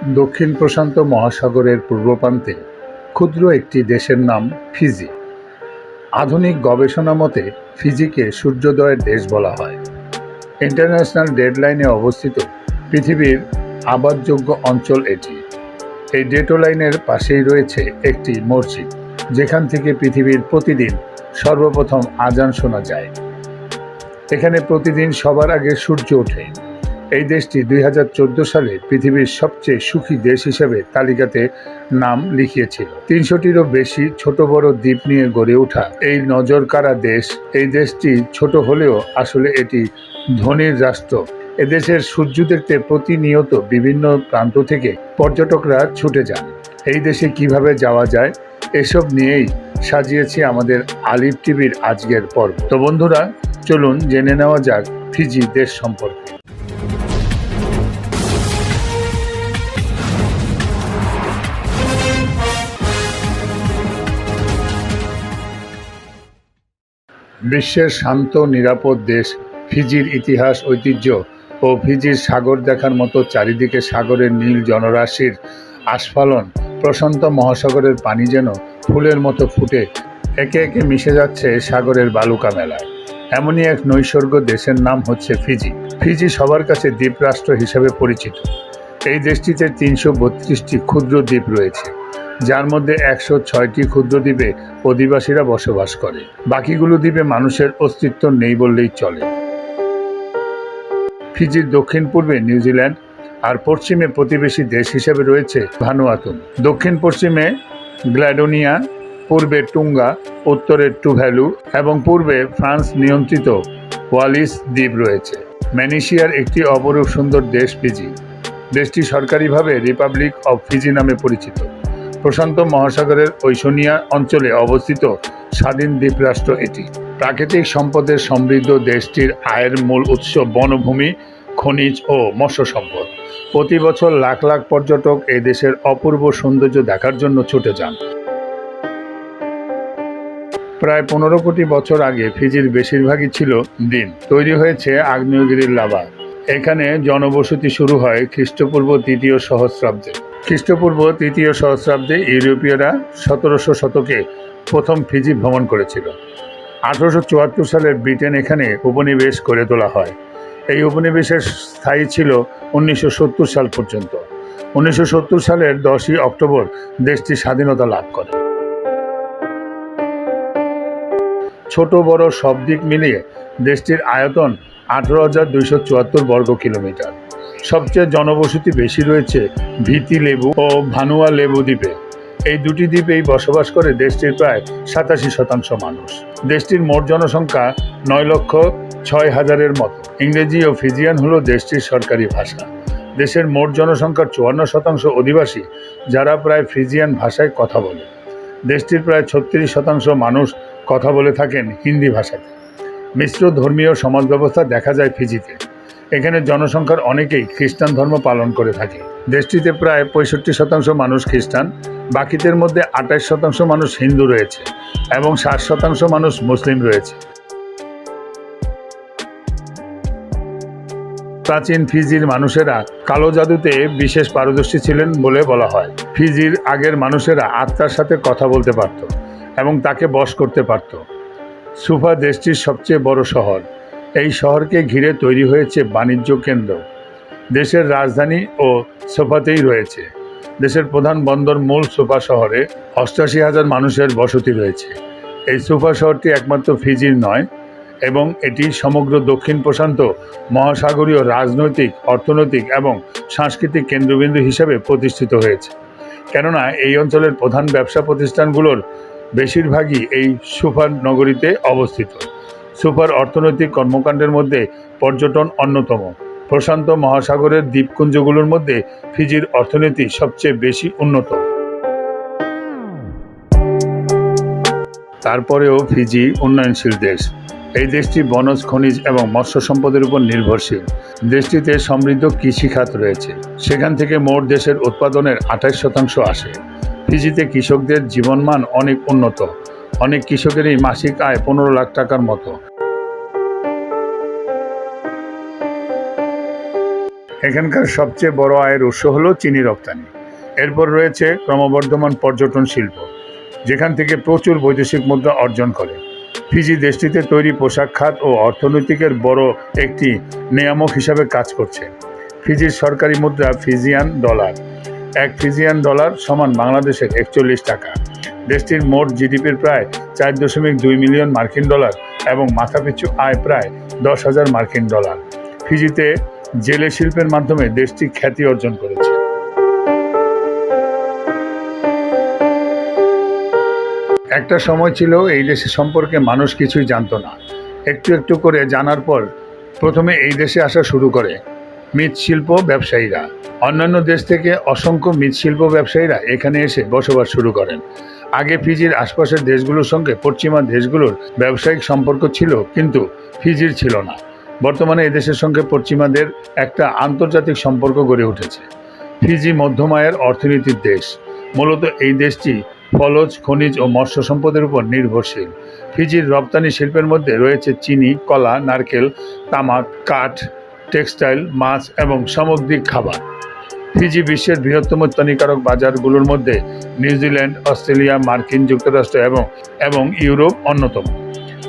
দক্ষিণ প্রশান্ত মহাসাগরের পূর্ব প্রান্তে ক্ষুদ্র একটি দেশের নাম ফিজি। আধুনিক গবেষণা মতে, ফিজিকে সূর্যোদয়ের দেশ বলা হয়। ইন্টারন্যাশনাল ডেডলাইনে অবস্থিত পৃথিবীর আবাদযোগ্য অঞ্চল এটি। এই ডেটো লাইনের পাশেই রয়েছে একটি মসজিদ, যেখান থেকে পৃথিবীর প্রতিদিন সর্বপ্রথম আজান শোনা যায়। এখানে প্রতিদিন সবার আগে সূর্য ওঠে। এই দেশটি দুই হাজার চোদ্দ সালে পৃথিবীর সবচেয়ে সুখী দেশ হিসেবে তালিকাতে নাম লিখিয়েছিল। তিনশোটিরও বেশি ছোট বড় দ্বীপ নিয়ে গড়ে ওঠা এই নজরকাড়া দেশ, এই দেশটি ছোট হলেও আসলে এটি ধনীর রাষ্ট্র। এদেশের সূর্য দেখতে প্রতিনিয়ত বিভিন্ন প্রান্ত থেকে পর্যটকরা ছুটে যান। এই দেশে কীভাবে যাওয়া যায়, এসব নিয়েই সাজিয়েছি আমাদের আলিফ টিভির আজকের পর্ব। তো বন্ধুরা, চলুন জেনে নেওয়া যাক ফিজি দেশ সম্পর্কে। বিশ্বের শান্ত, নিরাপদ দেশ, ফিজির ইতিহাস, ঐতিহ্য ও ফিজির সাগর দেখার মতো চারিদিকে সাগরের নীল জনরাশির আস্ফালন, প্রশান্ত মহাসাগরের পানি যেন ফুলের মতো ফুটে, একে একে মিশে যাচ্ছে সাগরের বালুকা মেলায়। এমনই এক নৈসর্গ দেশের নাম হচ্ছে ফিজি। ফিজি সবার কাছে দ্বীপরাষ্ট্র হিসেবে পরিচিত। এই দেশটিতে তিনশো বত্রিশটি ক্ষুদ্র দ্বীপ রয়েছে। যার মধ্যে একশো ছয়টি ক্ষুদ্র দ্বীপে অধিবাসীরা বসবাস করে। বাকিগুলো দ্বীপে মানুষের অস্তিত্ব নেই বললেই চলে। ফিজির দক্ষিণ পূর্বে নিউজিল্যান্ড আর পশ্চিমে প্রতিবেশী দেশ হিসেবে রয়েছে ভানুয়াতুন দক্ষিণ পশ্চিমে গ্ল্যাডোনিয়া পূর্বে টুঙ্গা, উত্তরে টুভ্যালু এবং পূর্বে ফ্রান্স নিয়ন্ত্রিত ওয়ালিস দ্বীপ রয়েছে। ম্যানেশিয়ার একটি অপরূপ সুন্দর দেশ ফিজি। দেশটি সরকারিভাবে রিপাবলিক অব ফিজি নামে পরিচিত। প্রশান্ত মহাসাগরের ঐশনিয়া অঞ্চলে অবস্থিত স্বাধীন দ্বীপরাষ্ট্র এটি। প্রাকৃতিক সম্পদের সমৃদ্ধ দেশটির আয়ের মূল উৎস বনভূমি, খনিজ ও মৎস্য সম্পদ। প্রতি বছর লাখ লাখ পর্যটক এই দেশের অপূর্ব সৌন্দর্য দেখার জন্য ছুটে যান। প্রায় পনেরো কোটি বছর আগে ফিজির বেশিরভাগই ছিল দিন তৈরি হয়েছে আগ্নেয়গিরির লাভা। এখানে জনবসতি শুরু হয় খ্রিস্টপূর্ব তৃতীয় সহস্রাব্দে। খ্রিস্টপূর্ব তৃতীয় সহস্রাব্দে ইউরোপীয়রা সতেরোশো শতকে প্রথম ফিজি ভ্রমণ করেছিল। আঠারোশো চুয়াত্তর সালে ব্রিটেন এখানে উপনিবেশ করে তোলা হয়। এই উপনিবেশের স্থায়ী ছিল উনিশশো সত্তর সাল পর্যন্ত। উনিশশো সত্তর সালের দশই অক্টোবর দেশটি স্বাধীনতা লাভ করে। ছোট বড় সব দিক মিলিয়ে দেশটির আয়তন আঠারো হাজার দুইশো চুয়াত্তর বর্গ কিলোমিটার। সবচেয়ে জনবসতি বেশি রয়েছে ভিতি লেবু ও ভানুয়া লেবু দ্বীপে। এই দুটি দ্বীপেই বসবাস করে দেশটির প্রায় সাতাশি শতাংশ মানুষ। দেশটির মোট জনসংখ্যা নয় লক্ষ ছয় হাজারের মতো। ইংরেজি ও ফিজিয়ান হলো দেশটির সরকারি ভাষা। দেশের মোট জনসংখ্যার চুয়ান্ন শতাংশ অধিবাসী, যারা প্রায় ফিজিয়ান ভাষায় কথা বলে। দেশটির প্রায় ছত্রিশ শতাংশ মানুষ কথা বলে থাকেন হিন্দি ভাষাতে। মিশ্র ধর্মীয় সমাজ ব্যবস্থা দেখা যায় ফিজিতে। এখানে জনসংখ্যার অনেকেই খ্রিস্টান ধর্ম পালন করে থাকে। দেশটিতে প্রায় পঁয়ষট্টি শতাংশ মানুষ খ্রিস্টান, বাকিদের মধ্যে আঠাশ শতাংশ মানুষ হিন্দু রয়েছে এবং ষাট শতাংশ মানুষ মুসলিম রয়েছে। প্রাচীন ফিজির মানুষেরা কালো জাদুতে বিশেষ পারদর্শী ছিলেন বলে বলা হয়। ফিজির আগের মানুষেরা আত্মার সাথে কথা বলতে পারত এবং তাকে বশ করতে পারত। সুফা দেশটির সবচেয়ে বড় শহর। এই শহরকে ঘিরে তৈরি হয়েছে বাণিজ্য কেন্দ্র। দেশের রাজধানী ও সোফাতেই রয়েছে। দেশের প্রধান বন্দর মূল সোফা শহরে অষ্টাশি হাজার মানুষের বসতি রয়েছে। এই সোফা শহরটি একমাত্র ফিজির নয় এবং এটি সমগ্র দক্ষিণ প্রশান্ত, মহাসাগরীয় রাজনৈতিক, অর্থনৈতিক এবং সাংস্কৃতিক কেন্দ্রবিন্দু হিসেবে প্রতিষ্ঠিত হয়েছে। কেননা এই অঞ্চলের প্রধান ব্যবসা প্রতিষ্ঠানগুলোর বেশিরভাগই এই সুফার নগরীতে অবস্থিত। সুপার অর্থনৈতিক কর্মকাণ্ডের মধ্যে পর্যটন অন্যতম। প্রশান্ত মহাসাগরের দ্বীপপুঞ্জগুলোর মধ্যে ফিজির অর্থনীতি সবচেয়ে বেশি উন্নত। তারপরেও ফিজি উন্নয়নশীল দেশ। এই দেশটি বনজ, খনিজ এবং মৎস্য সম্পদের উপর নির্ভরশীল। দেশটিতে সমৃদ্ধ কৃষিখাত রয়েছে। সেখান থেকে মোট দেশের উৎপাদনের আঠাশ শতাংশ আসে। ফিজিতে কৃষকদের জীবনমান অনেক উন্নত। অনেক কৃষকেরই মাসিক আয় পনেরো লাখ টাকার মতো। এখানকার সবচেয়ে বড় আয়ের উৎস হলো চিনি রপ্তানি। এরপর রয়েছে ক্রমবর্ধমান পর্যটন শিল্প, যেখান থেকে প্রচুর বৈদেশিক মুদ্রা অর্জন করে। ফিজি দেশটিতে তৈরি পোশাক, খাত ও অর্থনৈতিকের বড় একটি নিয়ামক হিসাবে কাজ করছে। ফিজির সরকারি মুদ্রা ফিজিয়ান ডলার। এক ফিজিয়ান ডলার সমান বাংলাদেশের একচল্লিশ টাকা। দেশটির মোট জিডিপির প্রায় চার দশমিক দুই মিলিয়ন মার্কিন ডলার এবং মাথাপিছু আয় প্রায় দশ হাজার মার্কিন ডলার। ফিজিতে জেলে শিল্পের মাধ্যমে দেশটি খ্যাতি অর্জন করেছে। একটা সময় ছিল এই দেশে সম্পর্কে মানুষ কিছুই জানতো না। একটু একটু করে জানার পর প্রথমে এই দেশে আসা শুরু করে মৃৎশিল্প ব্যবসায়ীরা। অন্যান্য দেশ থেকে অসংখ্য মৃৎশিল্প ব্যবসায়ীরা এখানে এসে বসবাস শুরু করেন। আগে ফিজির আশপাশের দেশগুলোর সঙ্গে পশ্চিমা দেশগুলোর ব্যবসায়িক সম্পর্ক ছিল, কিন্তু ফিজির ছিল না। বর্তমানে এদেশের সঙ্গে পশ্চিমাদের একটা আন্তর্জাতিক সম্পর্ক গড়ে উঠেছে। ফিজি মধ্যমায়ের অর্থনীতির দেশ। মূলত এই দেশটি ফলজ, খনিজ ও মৎস্য সম্পদের উপর নির্ভরশীল। ফিজির রপ্তানি শিল্পের মধ্যে রয়েছে চিনি, কলা, নারকেল, তামাক, কাঠ, টেক্সটাইল, মাছ এবং সামুদ্রিক খাবার। ফিজি বিশ্বের বৃহত্তম রপ্তানিকারক বাজারগুলোর মধ্যে নিউজিল্যান্ড, অস্ট্রেলিয়া, মার্কিন যুক্তরাষ্ট্র এবং এবং ইউরোপ অন্যতম।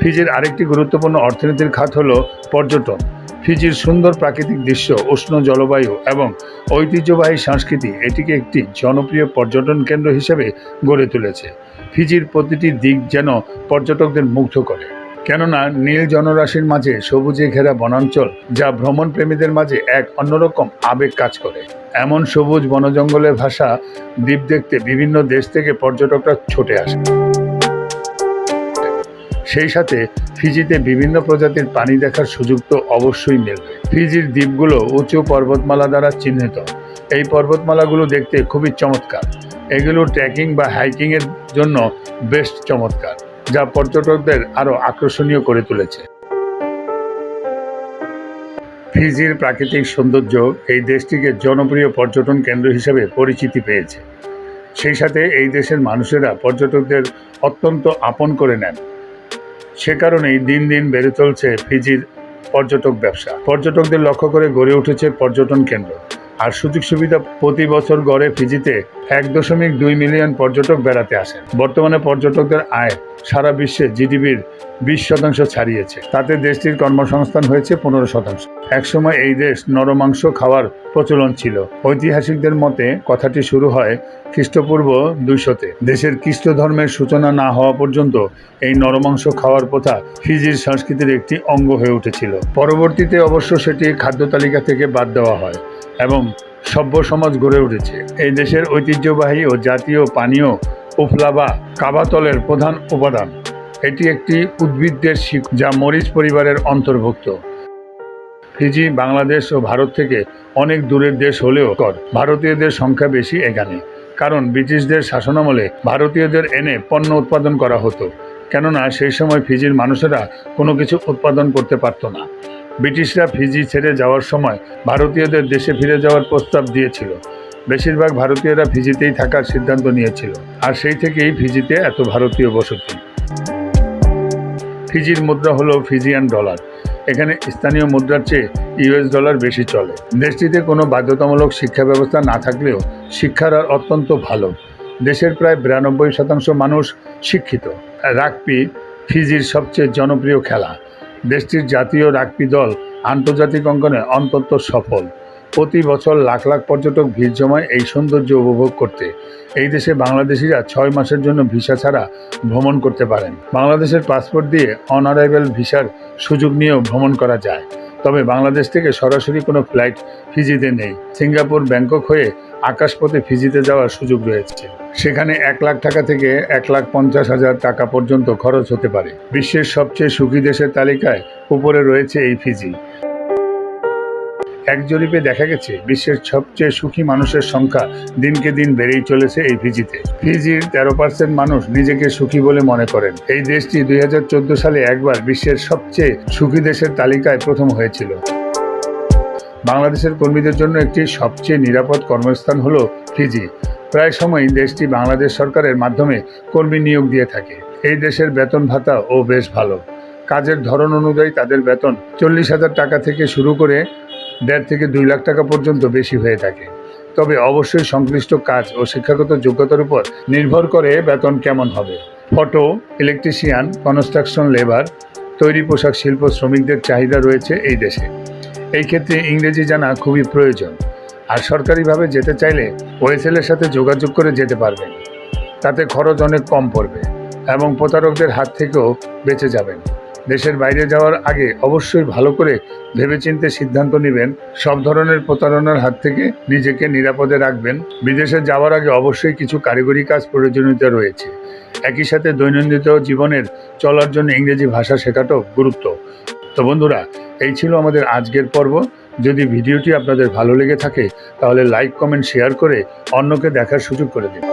ফিজির আরেকটি গুরুত্বপূর্ণ অর্থনীতির খাত হল পর্যটন। ফিজির সুন্দর প্রাকৃতিক দৃশ্য, উষ্ণ জলবায়ু এবং ঐতিহ্যবাহী সংস্কৃতি এটিকে একটি জনপ্রিয় পর্যটন কেন্দ্র হিসেবে গড়ে তুলেছে। ফিজির প্রতিটি দিক যেন পর্যটকদের মুগ্ধ করে। কেননা নীল জনরাশির মাঝে সবুজে ঘেরা বনাঞ্চল যা ভ্রমণ প্রেমীদের মাঝে এক অন্যরকম আবেগ কাজ করে। এমন সবুজ বনজঙ্গলের ভাষা দ্বীপ দেখতে বিভিন্ন দেশ থেকে পর্যটকরা ছুটে আসে। সেই সাথে ফিজিতে বিভিন্ন প্রজাতির পানি দেখার সুযোগ তো অবশ্যই মিলবে। ফিজির দ্বীপগুলো উঁচু পর্বতমালা দ্বারা চিহ্নিত। এই পর্বতমালাগুলো দেখতে খুবই চমৎকার। এগুলো ট্রেকিং বা হাইকিংয়ের জন্য বেশ চমৎকার। যা পর্যটকদের আরও আকর্ষণীয় করে তুলেছে। ফিজির প্রাকৃতিক সৌন্দর্য এই দেশটিকে জনপ্রিয় পর্যটন কেন্দ্র হিসেবে পরিচিতি পেয়েছে। সেই সাথে এই দেশের মানুষেরা পর্যটকদের অত্যন্ত আপন করে নেন। সে কারণেই দিন দিন বেড়ে চলছে ফিজির পর্যটক ব্যবসা। পর্যটকদের লক্ষ্য করে গড়ে উঠেছে পর্যটন কেন্দ্র। আর সুযোগ সুবিধা প্রতি বছর গড়ে ফিজিতে এক দশমিক দুই মিলিয়ন পর্যটক বেড়াতে আসেন। বর্তমানে পর্যটকদের আয় সারা বিশ্বে জিডিপির বিশ শতাংশ ছাড়িয়েছে। তাতে দেশটির কর্মসংস্থান হয়েছে পনেরো শতাংশ। একসময় এই দেশ নরমাংস খাওয়ার প্রচলন ছিল। ঐতিহাসিকদের মতে, কথাটি শুরু হয় খ্রিস্টপূর্ব দুইশতে। দেশের খ্রিস্ট ধর্মের সূচনা না হওয়া পর্যন্ত এই নরমাংস খাওয়ার প্রথা ফিজির সংস্কৃতির একটি অঙ্গ হয়ে উঠেছিল। পরবর্তীতে অবশ্য সেটি খাদ্য তালিকা থেকে বাদ দেওয়া হয়। এবং সভ্য সমাজ গড়ে উঠেছে। এই দেশের ঐতিহ্যবাহী ও জাতীয় পানীয় উফলাবা কাবাতলের প্রধান উপাদান। এটি একটি উদ্ভিদদের শিক যা মরিচ পরিবারের অন্তর্ভুক্ত। ফিজি বাংলাদেশ ও ভারত থেকে অনেক দূরের দেশ হলেও কর। ভারতীয়দের সংখ্যা বেশি এখানে। কারণ ব্রিটিশদের শাসনামলে ভারতীয়দের এনে পণ্য উৎপাদন করা হতো। কেননা সেই সময় ফিজির মানুষেরা কোনো কিছু উৎপাদন করতে পারত না। ব্রিটিশরা ফিজি ছেড়ে যাওয়ার সময় ভারতীয়দের দেশে ফিরে যাওয়ার প্রস্তাব দিয়েছিল। বেশিরভাগ ভারতীয়রা ফিজিতেই থাকার সিদ্ধান্ত নিয়েছিল, আর সেই থেকেই ফিজিতে এত ভারতীয় বসতি। ফিজির মুদ্রা হলো ফিজিয়ান ডলার। এখানে স্থানীয় মুদ্রার চেয়ে ইউএস ডলার বেশি চলে। দেশটিতে কোনো বাধ্যতামূলক শিক্ষা ব্যবস্থা না থাকলেও শিক্ষার হার অত্যন্ত ভালো। দেশের প্রায় বিরানব্বই শতাংশ মানুষ শিক্ষিত। রাগপি ফিজির সবচেয়ে জনপ্রিয় খেলা। দেশটির জাতীয় রাগবি দল আন্তর্জাতিক অঙ্গনে অন্তত সফল। প্রতি বছর লাখ লাখ পর্যটক ভিড় জমায় এই সৌন্দর্য উপভোগ করতে। এই দেশে বাংলাদেশিরা ছয় মাসের জন্য ভিসা ছাড়া ভ্রমণ করতে পারেন। বাংলাদেশের পাসপোর্ট দিয়ে অনারাইভেল ভিসার সুযোগ নিয়েও ভ্রমণ করা যায়। তবে বাংলাদেশ থেকে সরাসরি কোনো ফ্লাইট ফিজিতে নেই। সিঙ্গাপুর, ব্যাংকক হয়ে আকাশপথে ফিজিতে যাওয়ার সুযোগ রয়েছে। সেখানে এক লাখ টাকা থেকে এক লাখ পঞ্চাশ হাজার টাকা পর্যন্ত খরচ হতে পারে। বিশ্বের সবচেয়ে সুখী দেশের তালিকায় উপরে রয়েছে এই ফিজি। এক জরিপে দেখা গেছে, বিশ্বের সবচেয়ে সুখী মানুষের সংখ্যা দিনকে দিন বেড়েই চলেছে এই ফিজিতে ফিজির তেরো পার্সেন্ট মানুষ নিজেকে সুখী বলে মনে করেন। এই দেশটি দুই হাজার চোদ্দ সালে একবার বিশ্বের সবচেয়ে সুখী দেশের তালিকায় প্রথম হয়েছিল। বাংলাদেশের কর্মীদের জন্য একটি সবচেয়ে নিরাপদ কর্মস্থান হল ফিজি। প্রায় সময়ই দেশটি বাংলাদেশ সরকারের মাধ্যমে কর্মী নিয়োগ দিয়ে থাকে। এই দেশের বেতন ভাতা ও বেশ ভালো। কাজের ধরন অনুযায়ী তাদের বেতন চল্লিশ হাজার টাকা থেকে শুরু করে দেড় থেকে দুই লাখ টাকা পর্যন্ত বেশি হয়ে থাকে। তবে অবশ্যই সংশ্লিষ্ট কাজ ও শিক্ষাগত যোগ্যতার উপর নির্ভর করে বেতন কেমন হবে। ফটো, ইলেকট্রিশিয়ান, কনস্ট্রাকশন লেবার, তৈরি পোশাক শিল্প শ্রমিকদের চাহিদা রয়েছে এই দেশে। এই ক্ষেত্রে ইংরেজি জানা খুবই প্রয়োজন। আর সরকারিভাবে যেতে চাইলে ওয়েসেলের সাথে যোগাযোগ করে যেতে পারবেন। তাতে খরচ অনেক কম পড়বে এবং প্রতারকদের হাত থেকেও বেঁচে যাবেন। দেশের বাইরে যাওয়ার আগে অবশ্যই ভালো করে ভেবেচিন্তে সিদ্ধান্ত নেবেন। সব ধরনের প্রতারণার হাত থেকে নিজেকে নিরাপদে রাখবেন। বিদেশে যাওয়ার আগে অবশ্যই কিছু কারিগরি কাজ প্রয়োজনীয়তা রয়েছে। একই সাথে দৈনন্দিন জীবনের চলার জন্য ইংরেজি ভাষা শেখাটাও গুরুত্ব। তো বন্ধুরা, এই ছিল আমাদের আজকের পর্ব। যদি ভিডিওটি আপনাদের ভালো লেগে থাকে, তাহলে লাইক কমেন্ট শেয়ার করে অন্যকে দেখার সুযোগ করে দিন।